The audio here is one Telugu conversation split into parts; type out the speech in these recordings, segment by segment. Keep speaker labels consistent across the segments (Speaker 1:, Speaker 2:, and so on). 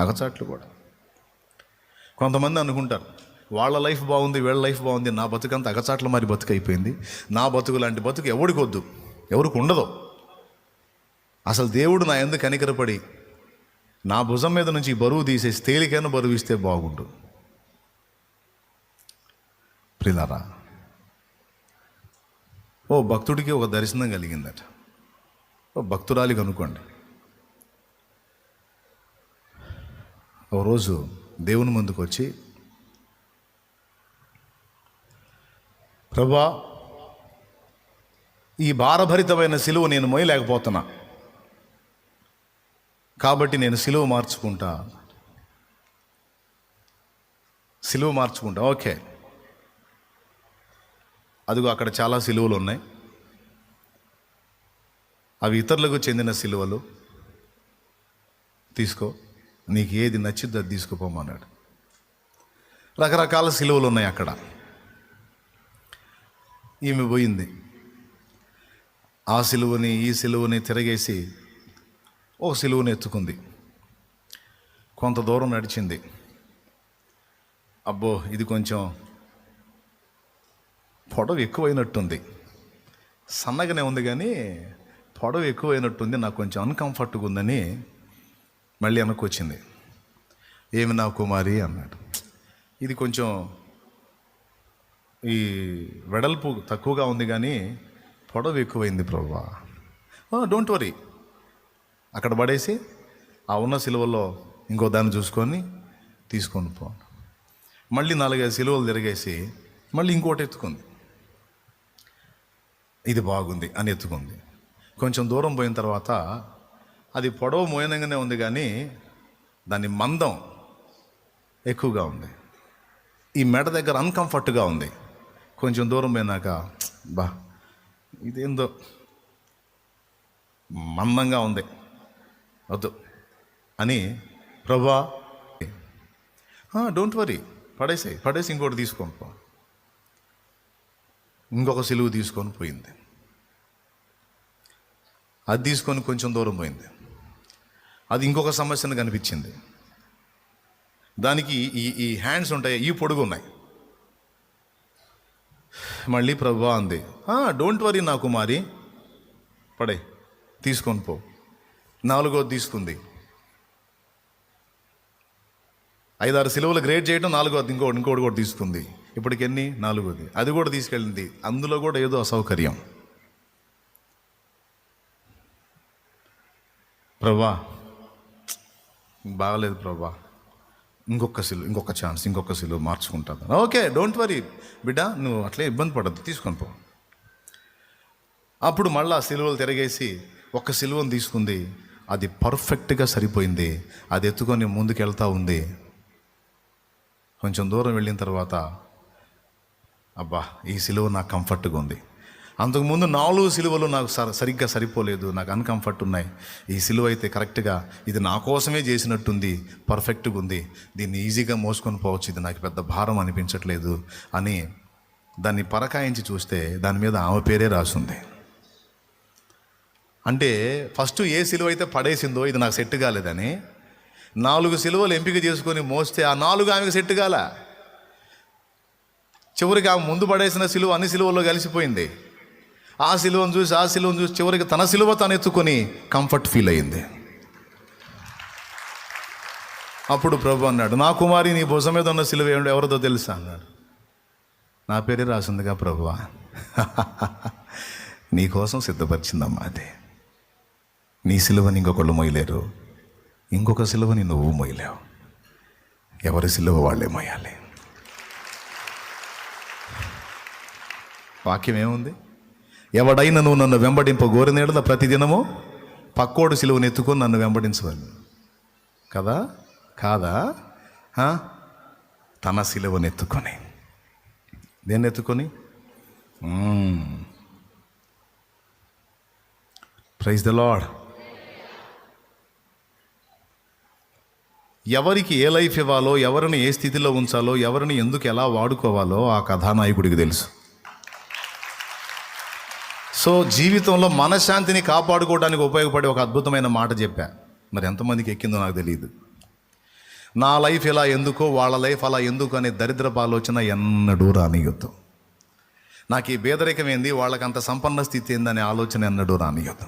Speaker 1: అగచాట్లు కూడా. కొంతమంది అనుకుంటారు వాళ్ళ లైఫ్ బాగుంది వీళ్ళ లైఫ్ బాగుంది నా బతుకంత అగచాట్ల మరి బతుకు అయిపోయింది నా బతుకు లాంటి బతుకు ఎవడికి వద్దు ఎవరికి ఉండదు. అసలు దేవుడు నా ఎందుకు కనికరపడి నా భుజం మీద నుంచి బరువు తీసేసి తేలికైన బరువు ఇస్తే బాగుండు. ప్రిలారా ఓ భక్తుడికి ఒక దర్శనం కలిగిందట. ఓ భక్తురాలికి అనుకోండి ఓ రోజు దేవుని ముందుకు వచ్చి ప్రభా ఈ భారభరితమైన సిలువ నేను మోయలేకపోతున్నా. కాబట్టి నేను సిలువ మార్చుకుంటా. సిలువ మార్చుకుంటా. ఓకే. అదిగో అక్కడ చాలా సిలువలు ఉన్నాయి. అవి ఇతరులకు చెందిన సిలువలు. తీసుకో. నీకు ఏది నచ్చిద్దో అది తీసుకుపోమన్నాడు. రకరకాల సిలువలు ఉన్నాయి అక్కడ. ఈమె పోయింది. ఆ సిలువని ఈ సిలువని తిరగేసి ఓ సిలువని ఎత్తుకుంది. కొంత దూరం నడిచింది. అబ్బో ఇది కొంచెం పొడవు ఎక్కువైనట్టుంది. సన్నగానే ఉంది కానీ పొడవు ఎక్కువైనట్టుంది నాకు కొంచెం అన్కంఫర్ట్గా ఉందని మళ్ళీ వెనక్కి ఏమి నా కుమారి? అన్నాడు. ఇది కొంచెం ఈ వెడల్పు తక్కువగా ఉంది కానీ పొడవు ఎక్కువైంది ప్రభా. Don't worry. అక్కడ పడేసి ఆ ఉన్న సిలువలో ఇంకో దాన్ని చూసుకొని తీసుకొని పో. మళ్ళీ నాలుగైదు సిలువలు తిరిగేసి మళ్ళీ ఇంకోటి ఎత్తుకుంది. ఇది బాగుంది అని ఎత్తుకుంది. కొంచెం దూరం పోయిన తర్వాత అది పొడవు మోయనంగానే ఉంది కానీ దాని మందం ఎక్కువగా ఉంది. ఈ మెడ దగ్గర అన్కంఫర్ట్గా ఉంది. కొంచెం దూరం పోయినాక బా ఇదేందో మందంగా ఉంది. వద్దు. అని ప్రభా డోంట్ వరీ పడేసి పడేసి ఇంకోటి తీసుకొని పో. ఇంకొక సిలువు తీసుకొని పోయింది. అది తీసుకొని కొంచెం దూరం పోయింది. అది ఇంకొక సమస్యను కనిపించింది. దానికి ఈ ఈ హ్యాండ్స్ ఉంటాయి ఈ పొడుగు ఉన్నాయి మళ్ళీ ప్రభు అంది డోంట్ వరీ నా కుమారి. పడే తీసుకొని పో. నాలుగోది తీసుకుంది. ఐదారు సిలువలు గ్రేడ్ చేయడం నాలుగోది ఇంకోటి ఇంకోటి కూడా తీసుకుంది. ఇప్పటికి ఎన్ని? నాలుగోది. అది కూడా తీసుకెళ్ళింది. అందులో కూడా ఏదో అసౌకర్యం. ప్రభా బాగలేదు ప్రభా. ఇంకొక సిలు ఇంకొక ఛాన్స్ ఇంకొక సిలువ మార్చుకుంటాను ఓకే డోంట్ వరీ బిడ్డ నువ్వు అట్లే ఇబ్బంది పడద్దు తీసుకొని పో. అప్పుడు మళ్ళీ ఆ సిలువలు తిరగేసి ఒక్క సిలువను తీసుకుంది. అది పర్ఫెక్ట్గా సరిపోయింది. అది ఎత్తుకొని ముందుకెళ్తా ఉంది. కొంచెం దూరం వెళ్ళిన తర్వాత అబ్బా ఈ సిలువ నాకు కంఫర్ట్గా ఉంది. అంతకుముందు నాలుగు సిలువలు నాకు సర సరిగ్గా సరిపోలేదు నాకు అన్కంఫర్ట్ ఉన్నాయి. ఈ సిలువ అయితే కరెక్ట్గా ఇది నా కోసమే చేసినట్టుంది పర్ఫెక్ట్గా ఉంది. దీన్ని ఈజీగా మోసుకొని పోవచ్చు ఇది నాకు పెద్ద భారం అనిపించట్లేదు అని దాన్ని పరకాయించి చూస్తే దాని మీద ఆమె పేరే రాసింది. అంటే ఫస్ట్ ఏ సిలువ అయితే పడేసిందో ఇది నాకు సెట్ కాలేదని నాలుగు సిలువలు ఎంపిక చేసుకొని మోస్తే ఆ నాలుగు ఆమెకు సెట్ కాల? చివరికి ఆమె ముందు పడేసిన సిలువ అన్ని సిలువల్లో కలిసిపోయింది. ఆ సిలువను చూసి ఆ సిలువను చూసి చివరికి తన సిలువ తను ఎత్తుకొని కంఫర్ట్ ఫీల్ అయింది. అప్పుడు ప్రభు అన్నాడు నా కుమారి నీ భుజం మీద ఉన్న సిలువ ఏమిటో ఎవరిదో తెలుసా? అన్నాడు. నా పేరే రాసిందిగా ప్రభువా. నీ కోసం సిద్ధపరిచిందమ్మా అది. నీ సిలువని ఇంకొకళ్ళు మొయ్యలేరు. ఇంకొక సిలువని నువ్వు మొయ్యలేవు. ఎవరి సిలువ వాళ్ళే మొయ్యాలి. వాక్యం ఏముంది? ఎవడైనా నువ్వు నన్ను వెంబడింప గోరినేడల ప్రతిదినము పక్కోడు సిలువను ఎత్తుకొని నన్ను వెంబడించవని కదా? కాదా? తన సిలువను ఎత్తుకొని దేన్ని ఎత్తుకొని ప్రైజ్ ద లాడ్ ఎవరికి ఏ లైఫ్ ఇవ్వాలో ఎవరిని ఏ స్థితిలో ఉంచాలో ఎవరిని ఎందుకు ఎలా వాడుకోవాలో ఆ కథానాయకుడికి తెలుసు. సో జీవితంలో మనశ్శాంతిని కాపాడుకోవడానికి ఉపయోగపడే ఒక అద్భుతమైన మాట చెప్పా. మరి ఎంతమందికి ఎక్కిందో నాకు తెలియదు నా లైఫ్ ఇలా ఎందుకో వాళ్ళ లైఫ్ అలా ఎందుకు అనే దరిద్రపు ఆలోచన ఎన్నడూ రానియొద్దు. నాకు ఈ పేదరికం ఏంది వాళ్ళకి అంత సంపన్న స్థితి ఏందనే ఆలోచన ఎన్నడూ రానియొద్దు.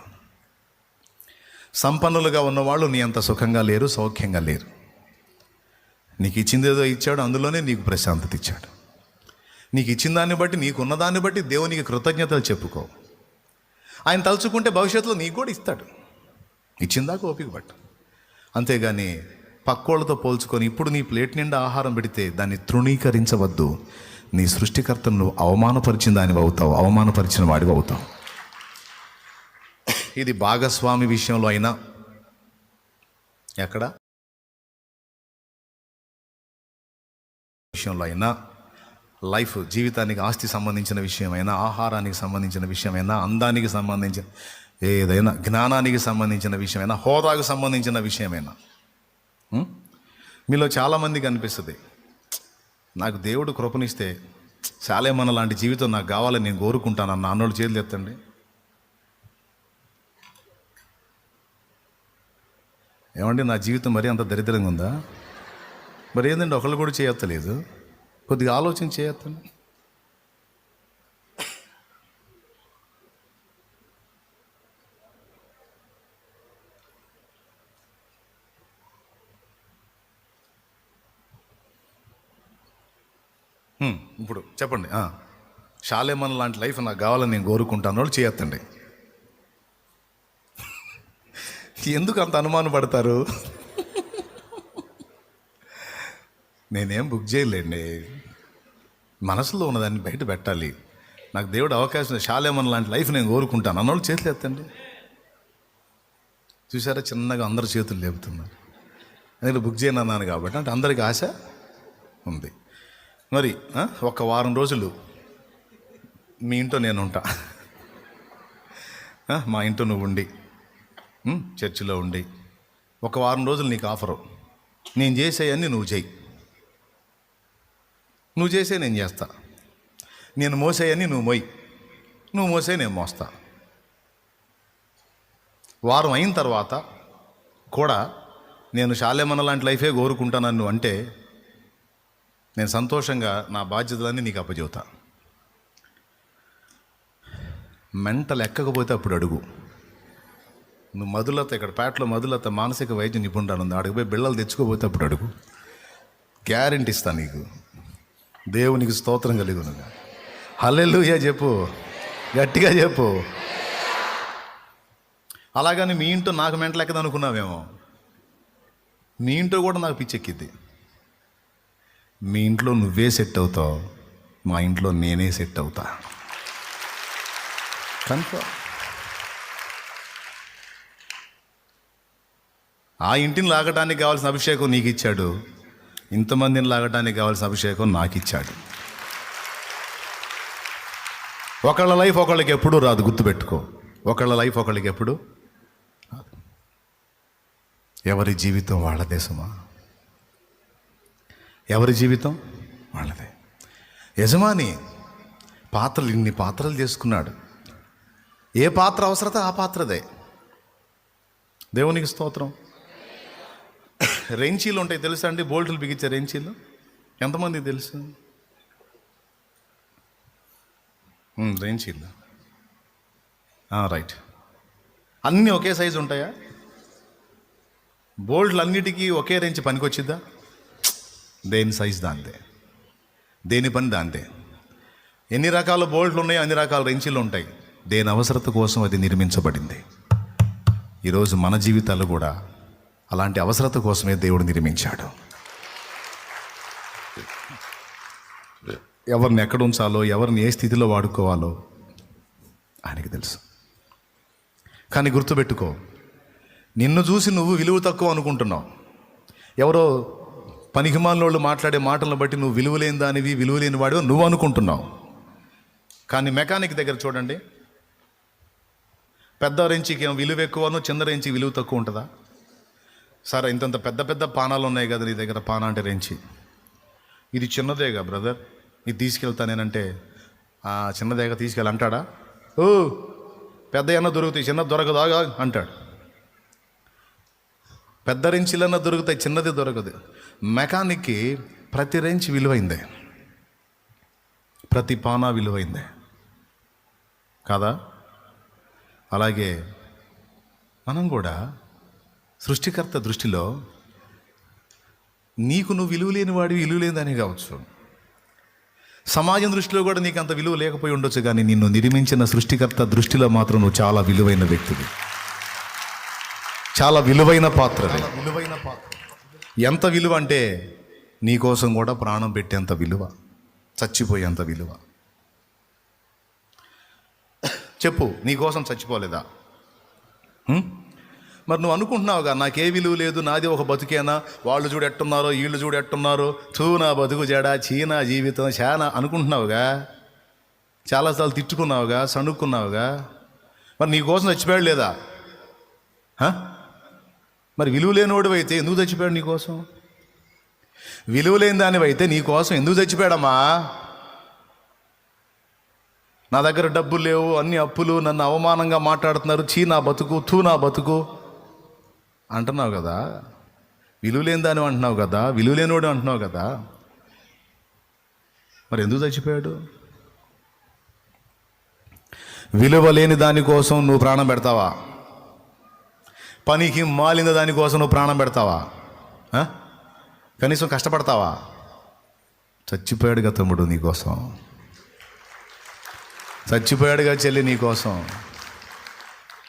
Speaker 1: సంపన్నులుగా ఉన్నవాళ్ళు నీ అంత సుఖంగా లేరు సౌఖ్యంగా లేరు. నీకు ఇచ్చిందేదో ఇచ్చాడు అందులోనే నీకు ప్రశాంతత ఇచ్చాడు. నీకు ఇచ్చిన దాన్ని బట్టి నీకున్న దాన్ని బట్టి దేవునికి కృతజ్ఞతలు చెప్పుకో. ఆయన తలుచుకుంటే భవిష్యత్తులో నీకు కూడా ఇస్తాడు. ఇచ్చిందాక ఓపిక పట్టు. అంతేగాని పక్కోళ్ళతో పోల్చుకొని ఇప్పుడు నీ ప్లేట్ నిండా ఆహారం పెడితే దాన్ని తృణీకరించవద్దు. నీ సృష్టికర్తను నువ్వు అవమానపరిచిన దానివి అవుతావు అవమానపరిచిన వాడివి అవుతావు. ఇది భాగస్వామి విషయంలో అయినా ఎక్కడ? విషయంలో అయినా లైఫ్ జీవితానికి ఆస్తి సంబంధించిన విషయమైనా ఆహారానికి సంబంధించిన విషయమైనా అందానికి సంబంధించిన ఏదైనా జ్ఞానానికి సంబంధించిన విషయమైనా హోదాకు సంబంధించిన విషయమైనా. మీలో చాలామందికి అనిపిస్తుంది నాకు దేవుడు కృపనిస్తే శాలేమన్న లాంటి జీవితం నాకు కావాలని నేను కోరుకుంటాను అన్న అన్నోళ్ళు చేతులు ఎత్తండి. ఏమండి నా జీవితం మరీ అంత దరిద్రంగా ఉందా? మరి ఏంటంటే ఒకళ్ళు కూడా చేయత్తలేదు? కొద్దిగా ఆలోచన చేయొద్దండి. ఇప్పుడు చెప్పండి. షాలేమన్ లాంటి లైఫ్ నాకు కావాలని నేను కోరుకుంటాను వాళ్ళు చేయొద్దండి. ఎందుకు అంత అనుమానం నేనేం బుక్ చేయలేండి. మనసులో ఉన్నదాన్ని బయట పెట్టాలి. నాకు దేవుడు అవకాశం శాలేమన్ లాంటి లైఫ్ నేను కోరుకుంటాను. అన్నోళ్ళు చేతులు ఎత్తండి. చూసారా? చిన్నగా అందరు చేతులు లేపుతున్నారు. నేను బుక్ చేయను అన్నాను కాబట్టి అంటే అందరికి ఆశ ఉంది. మరి ఒక వారం రోజులు మీ ఇంట్లో నేను ఉంటా. మా ఇంట్లో నువ్వు ఉండి చర్చిలో ఉండి ఒక వారం రోజులు నీకు ఆఫరు. నేను చేసేయన్నీ నువ్వు చేయి. నువ్వు చేసే నేను చేస్తా. నేను మోసేయని నువ్వు మోయి నువ్వు మోసే నేను మోస్తా. వారం అయిన తర్వాత కూడా నేను శాలేమన్న లాంటి లైఫే కోరుకుంటానన్ను నువ్వు అంటే నేను సంతోషంగా నా బాధ్యతలన్నీ నీకు అప్పచెబుతా. మెంటల్ ఎక్కకపోతే అప్పుడు అడుగు. నువ్వు మధులత ఇక్కడ పేటలో మధులత మానసిక వైద్య నిపుణురాలు ఉంది. అడుగుపోయి బిళ్ళలు తెచ్చుకోపోతే అప్పుడు అడుగు. గ్యారెంటీ ఇస్తాను నీకు. దేవునికి స్తోత్రం కలిగి హల్లెలుయా చెప్పు. గట్టిగా చెప్పు. అలాగని మీ ఇంటో నాకు మెంటలెక్కదు అనుకున్నామేమో మీ ఇంట్లో కూడా నాకు పిచ్చెక్కిద్ది. మీ ఇంట్లో నువ్వే సెట్ అవుతావు. మా ఇంట్లో నేనే సెట్ అవుతా. కన్ఫర్మ్. ఆ ఇంటిని లాగడానికి కావాల్సిన అభిషేకం నీకు ఇచ్చాడు ఇంతమందిని లాగడానికి కావాల్సిన అభిషేకం నాకు ఇచ్చాడు ఒకళ్ళ లైఫ్ ఒకళ్ళకి ఎప్పుడూ రాదు గుర్తుపెట్టుకో. ఒకళ్ళ లైఫ్ ఒకళ్ళకి ఎప్పుడు రాదు. ఎవరి జీవితం వాళ్ళ దేశమా ఎవరి జీవితం వాళ్ళదే. యజమాని పాత్రలు ఇన్ని పాత్రలు చేసుకున్నాడు. ఏ పాత్ర అవసరత ఆ పాత్రదే. దేవునికి స్తోత్రం. రెంచీలు ఉంటాయి తెలుసా అండి? బోల్ట్లు బిగించే రెంచీలు ఎంతమంది తెలుసు? రెంచీలు రైట్. అన్నీ ఒకే సైజు ఉంటాయా? బోల్ట్లు అన్నిటికీ ఒకే రెంచి పనికొచ్చిద్దా? దేని సైజ్ దాంతే దేని పని దాంతే ఎన్ని రకాల బోల్ట్లు ఉన్నాయో అన్ని రకాల రెంచీలు ఉంటాయి. దేని అవసరత కోసం అది నిర్మించబడింది. ఈరోజు మన జీవితాలు కూడా అలాంటి అవసరత కోసమే దేవుడు నిర్మించాడు. ఎవరిని ఎక్కడ ఉంచాలో ఎవరిని ఏ స్థితిలో వాడుకోవాలో ఆయనకి తెలుసు. కానీ గుర్తుపెట్టుకో నిన్ను చూసి నువ్వు విలువ తక్కువ అనుకుంటున్నావు. ఎవరో పనికిమాలినోళ్ళు మాట్లాడే మాటలను బట్టి నువ్వు విలువలేని దానివి విలువలేని వాడివి నువ్వు అనుకుంటున్నావు. కానీ మెకానిక్ దగ్గర చూడండి. పెద్ద రెంచికి విలువ ఎక్కువనో చిన్న రెంచి విలువ తక్కువ ఉంటుందా? సార్ ఇంతంత పెద్ద పెద్ద పానాలు ఉన్నాయి కదా నీ దగ్గర? పాన అంటే రెంచి. ఇది చిన్నదేగా బ్రదర్. ఇది తీసుకెళ్తానేనంటే "ఆ, చిన్నదేగా తీసుకెళ్ళి అంటాడా? ఓ పెద్ద అన్న దొరుకుతాయి చిన్న దొరకదాగా అంటాడు. పెద్ద రెంచిలన్నా దొరుకుతాయి చిన్నది దొరకదు. మెకానిక్కి ప్రతి రెంచ్ విలువైందే. ప్రతి పానా విలువైందే. కాదా? అలాగే మనం కూడా సృష్టికర్త దృష్టిలో నీకు నువ్వు విలువ లేని వాడివి విలువ లేదని కావచ్చు. సమాజం దృష్టిలో కూడా నీకు అంత విలువ లేకపోయి ఉండొచ్చు కానీ నిన్ను నిర్మించిన సృష్టికర్త దృష్టిలో మాత్రం నువ్వు చాలా విలువైన వ్యక్తివి. చాలా విలువైన పాత్ర విలువైన పాత్ర. ఎంత విలువ అంటే నీ కోసం కూడా ప్రాణం పెట్టేంత విలువ చచ్చిపోయేంత విలువ. చెప్పు నీ కోసం చచ్చిపోలేదా? మరి నువ్వు అనుకుంటున్నావుగా నాకే విలువ లేదు నాది ఒక బతుకేనా? వాళ్ళు చూడు ఎట్టున్నారో వీళ్ళు చూడు ఎట్టున్నారో చూ నా బతుకు జడ చీనా జీవితం చాలా అనుకుంటున్నావుగా? చాలాసార్లు తిట్టుకున్నావుగా సణుక్కున్నావుగా? మరి నీ కోసం చచ్చిపోయాడు లేదా? మరి విలువ లేనివాడు అయితే ఎందుకు చచ్చిపోయాడు నీకోసం విలువ లేని దానివైతే నీ కోసం ఎందుకు చచ్చిపోయాడమ్మా? నా దగ్గర డబ్బులు లేవు అన్ని అప్పులు నన్ను అవమానంగా మాట్లాడుతున్నారు చీ నా బతుకు తూ నా బతుకు. అంటున్నావు కదా? విలువలేని దాని అంటున్నావు కదా? విలువలేనివాడు అంటున్నావు కదా? మరి ఎందుకు చచ్చిపోయాడు? విలువ లేని దానికోసం నువ్వు ప్రాణం పెడతావా? పనికి మాలిన దానికోసం నువ్వు ప్రాణం పెడతావా? కనీసం కష్టపడతావా? చచ్చిపోయాడుగా తమ్ముడు నీకోసం చచ్చిపోయాడుగా చెల్లి నీకోసం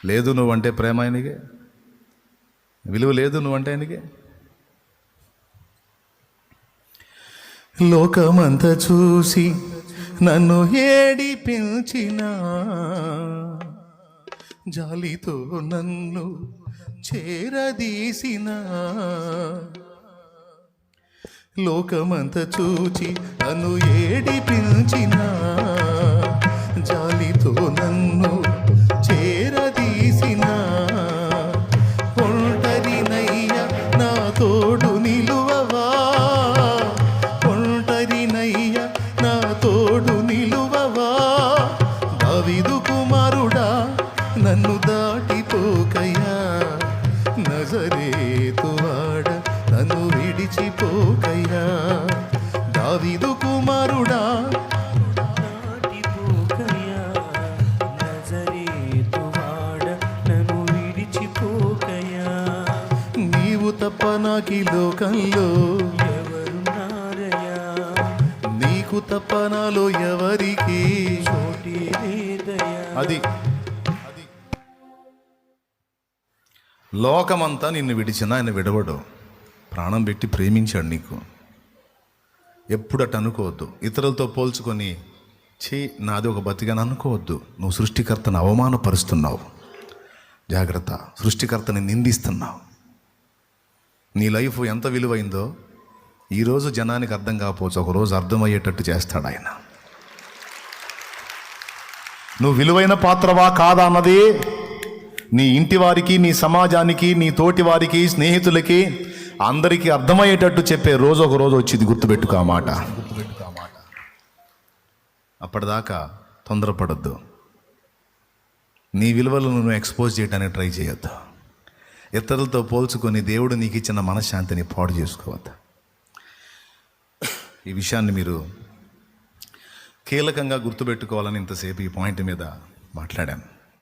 Speaker 1: లేదు నువ్వంటే ప్రేమ ఆయనకి? విలువ లేదు నువ్వంటే ఆయనకి? లోకమంత చూసి నన్ను ఏడిపించిన జాలితో నన్ను చేరదీసిన లోకమంత చూచి నన్ను ఏడిపించిన జాలితో నన్ను తప్ప నాకి లోకంలో నీకు తప్ప నాలో ఎవరికి అది. లోకమంతా నిన్ను విడిచినా ఆయన విడవడు. ప్రాణం పెట్టి ప్రేమించాడు నీకు. ఎప్పుడట అనుకోవద్దు. ఇతరులతో పోల్చుకొని చీ నాది ఒక బతిగాని అనుకోవద్దు. నువ్వు సృష్టికర్తను అవమానపరుస్తున్నావు. జాగ్రత్త. సృష్టికర్తని నిందిస్తున్నావు. నీ లైఫ్ ఎంత విలువైందో ఈరోజు జనానికి అర్థం కాకపోవచ్చు. ఒకరోజు అర్థమయ్యేటట్టు చేస్తాడు ఆయన. నువ్వు విలువైన పాత్రవా కాదా అన్నది నీ ఇంటి వారికి నీ సమాజానికి నీ తోటి వారికి స్నేహితులకి అందరికీ అర్థమయ్యేటట్టు చెప్పే రోజు ఒక రోజు వచ్చింది గుర్తుపెట్టుకో ఆ మాట. అప్పటిదాకా తొందరపడద్దు. నీ విలువలను నువ్వు ఎక్స్పోజ్ చేయడానికి ట్రై చేయొద్దు. ఇతరులతో పోల్చుకొని దేవుడు నీకు ఇచ్చిన మనశ్శాంతిని పాడు చేసుకోవద్దు. ఈ విషయాన్ని మీరు కీలకంగా గుర్తుపెట్టుకోవాలని ఇంతసేపు ఈ పాయింట్ మీద మాట్లాడాను.